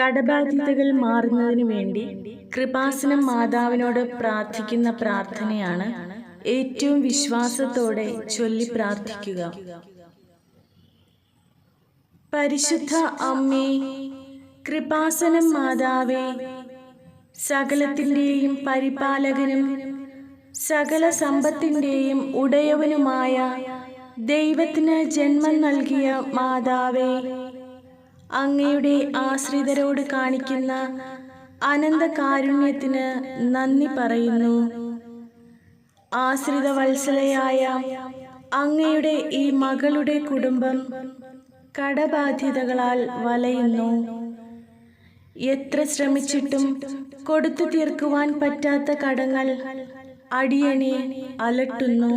കടബാധ്യതകൾ മാറുന്നതിനു വേണ്ടി കൃപാസനം മാതാവിനോട് പ്രാർത്ഥിക്കുന്ന പ്രാർത്ഥനയാണ് ഏറ്റവും വിശ്വാസത്തോടെ ചൊല്ലി പ്രാർത്ഥിക്കുക. പരിശുദ്ധ അമ്മേ കൃപാസനം മാതാവേ സകലത്തിന്റെയും പരിപാലകനും സകല സമ്പത്തിന്റെയും ഉടയവനുമായ ദൈവത്തിന് ജന്മം നൽകിയ മാതാവേ അങ്ങയുടെ ആശ്രിതരോട് കാണിക്കുന്ന അനന്ത കാരുണ്യത്തിന് നന്ദി പറയുന്നു. ആശ്രിത വത്സലയായ അങ്ങയുടെ ഈ മകളുടെ കുടുംബം കടബാധ്യതകളാൽ വലയുന്നു. എത്ര ശ്രമിച്ചിട്ടും കൊടുത്തു തീർക്കുവാൻ പറ്റാത്ത കടങ്ങൾ അടിയനെ അലട്ടുന്നു.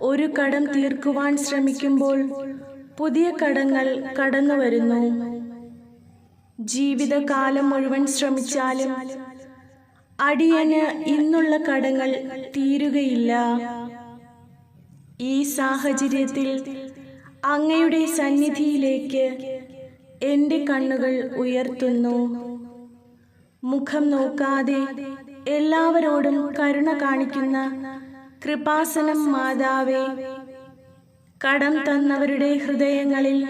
ഒരു കടം തീർക്കുവാൻ ശ്രമിക്കുമ്പോൾ പുതിയ കടങ്ങൾ കടന്നു വരുന്നു. ജീവിതകാലം മുഴുവൻ ശ്രമിച്ചാലും അടിയന് ഇന്നുള്ള കടങ്ങൾ തീരുകയില്ല. ഈ സാഹചര്യത്തിൽ അങ്ങയുടെ സന്നിധിയിലേക്ക് എന്റെ കണ്ണുകൾ ഉയർത്തുന്നു. മുഖം നോക്കാതെ എല്ലാവരോടും കരുണ കാണിക്കുന്ന കൃപാസനം മാതാവേ കടം തന്നവരുടെ ഹൃദയങ്ങളിൽ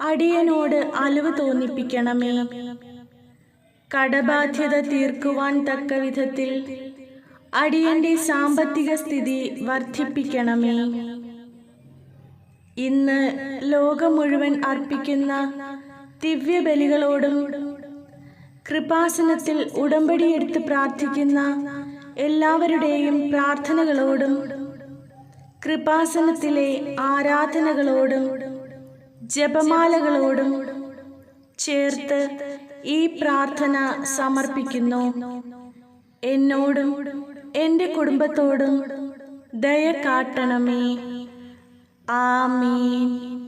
അടിയനോട് അലവ് തോന്നിപ്പിക്കണമേ. കടബാധ്യത തീർക്കുവാൻ തക്ക വിധത്തിൽ അടിയന്റെ സാമ്പത്തിക സ്ഥിതി വർദ്ധിപ്പിക്കണമേ. ഇന്ന് ലോകം മുഴുവൻ അർപ്പിക്കുന്ന ദിവ്യബലികളോടും കൃപാസനത്തിൽ ഉടമ്പടിയെടുത്ത് പ്രാർത്ഥിക്കുന്ന എല്ലാവരുടെയും പ്രാർത്ഥനകളോടും കൃപാസനത്തിലെ ആരാധനകളോടും ജപമാലകളോടും ചേർത്ത് ഈ പ്രാർത്ഥന സമർപ്പിക്കുന്നു. എന്നോടും എന്റെ കുടുംബത്തോടും ദയ കാട്ടണമേ. ആമീൻ.